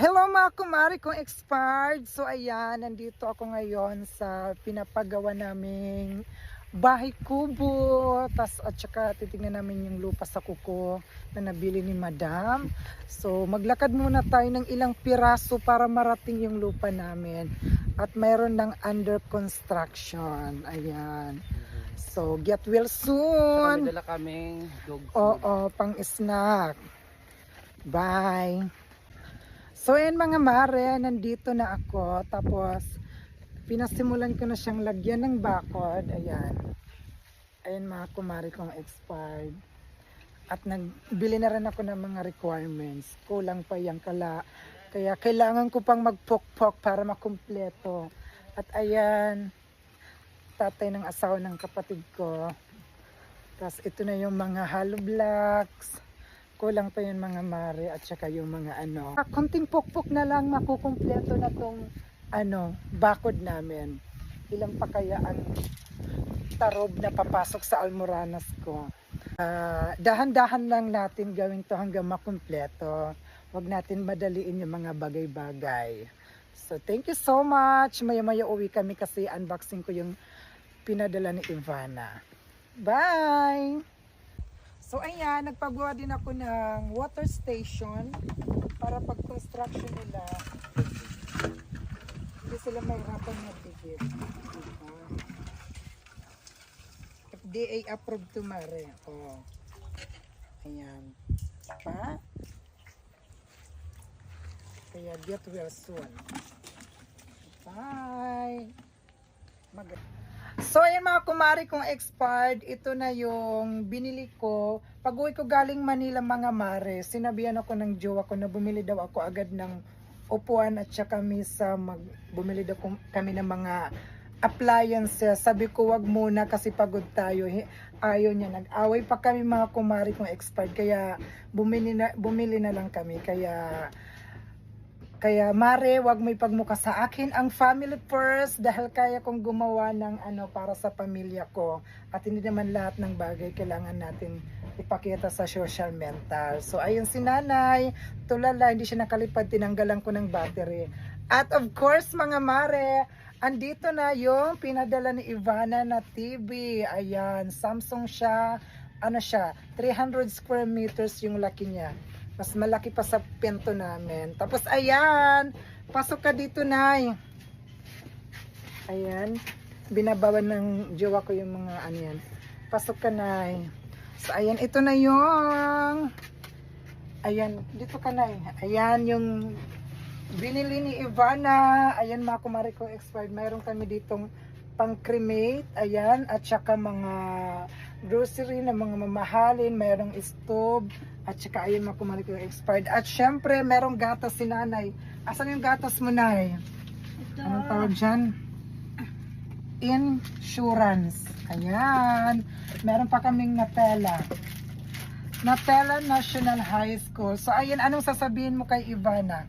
Hello mga kumari kong expired. So ayan, nandito ako ngayon sa pinapagawa naming bahay kubo. Tas at saka titignan namin yung lupa sa kuko na nabili ni madam. So maglakad muna tayo ng ilang piraso para marating yung lupa namin. At mayroon ng under construction. Ayan. So get well Saka soon. may dala kaming dog food. Oo, pang snack. Bye. So ayan mga mare, nandito na ako. Tapos, pinasimulan ko na siyang lagyan ng bakod. Ayan. Ayan mga kumari kong expired. At nagbili na rin ako ng mga requirements. Kulang pa yung kala. Kaya kailangan ko pang magpok-pok para makumpleto. At ayan, tatay ng asawa ng kapatid ko. Tapos ito na yung mga hollow blocks. Kulang pa yung mga mare at saka yung mga ano. Ah, Konting pukpok na lang makukumpleto na tong ano, bakod namin. Ilang pa kaya ang tarob na papasok sa almoranas ko. Ah, dahan-dahan lang natin gawin to hanggang makumpleto. Huwag natin madaliin yung mga bagay-bagay. So thank you so much. Maya-maya uwi kami kasi unboxing ko yung pinadala ni Ivana. Bye! So ayan, nagpagawa din ako ng water station para pag construction nila, hindi sila mahirapan matigil. Diba? FDA approved to. Oh. Ayan. Pa? Kaya get well soon. Bye! So, ayan mga kumari kong expired, ito na yung binili ko. Pag uwi ko galing Manila mga mare, sinabihan ako ng jowa ko na bumili daw ako agad ng upuan at saka misa, mag, bumili daw kami ng mga appliances. Sabi ko wag muna kasi pagod tayo. Ayaw niya. Nag-away pa kami mga kumari kong expired. Kaya bumili na, bumili na lang kami. Kaya kaya Mare, wag mo ipagmuka sa akin ang family first dahil kaya kong gumawa ng ano para sa pamilya ko. At hindi naman lahat ng bagay kailangan natin ipakita sa social mental. So ayun si nanay, tulala, hindi siya nakalipad, tinanggalan ko ng battery. At of course mga Mare, andito na yung pinadala ni Ivana na TV. Ayan, Samsung siya, ano siya, 300 square meters yung laki niya. Mas malaki pa sa pinto namin. Tapos ayan, pasok ka dito, Nay. Ayan, binabawan ng jowa ko yung mga ano yan. Pasok ka, Nay. So ayan, ito na yung Ayan, dito ka, Nay. Ayan yung binili ni Ivana. Ayan, mga kumari ko expired. Mayroon kami ditong pang cremate. Ayan, at saka mga grocery na mga mamahalin. Mayroong stove. At saka ayun, mga kumari ko expired. At syempre, merong gatas si nanay. Asan yung gatas mo, Nay? Anong tawag dyan? Insurance. Ayan. Meron pa kaming Nutella. Nutella National High School. So, ayan, anong sasabihin mo kay Ivana?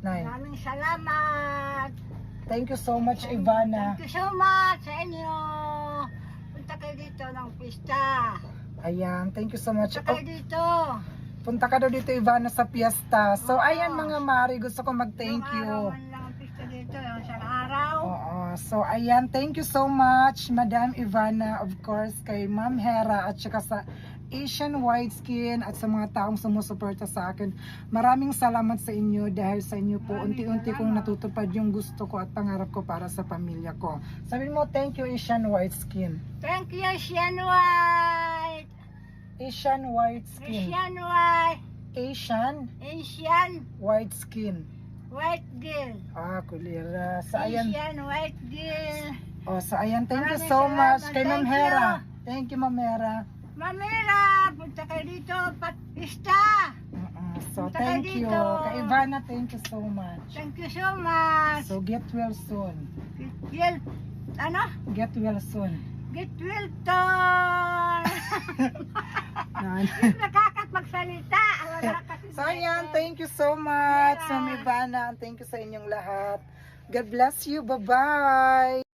Nay, Maraming salamat. thank you so much, Ivana. Thank you so much sa inyo. Dito ng pista. Ayan, thank you so much. Punta kayo Oh, dito. punta ka daw dito, Ivana, sa piyesta. So, ayan mga Mari, gusto ko mag-thank you. araw man lang ang pista dito. Yung isang araw. Oo. So, ayan, thank you so much, Madam Ivana, of course, kay Ma'am Hera, at saka sa Asian White Skin at sa mga taong sumusuporta sa akin. Maraming salamat sa inyo dahil sa inyo po, unti-unti kong natutupad yung gusto ko at pangarap ko para sa pamilya ko. Sabi mo, thank you, Asian White Skin. Thank you, Sian White. Asian White Skin. Sian White. Asian Asian White Skin. White Girl. Ah, kulira. So, ayan. Asian White Girl. Oh, so, ayan. Thank you so much kay Ma'am Thank Hera. you. Thank you, Ma'am Hera. Mamira, punta kayo dito. Pat pista. Uh-uh. So, Punta thank you. dito. Kay Ivana, thank you so much. Thank you so much. So, get well soon. Girl, ano? Get well soon. Get Wilton! Yan. Nakakat magsalita. So, ayan. Thank you so much, Ma'am Ivana. Thank you sa inyong lahat. God bless you. Bye-bye.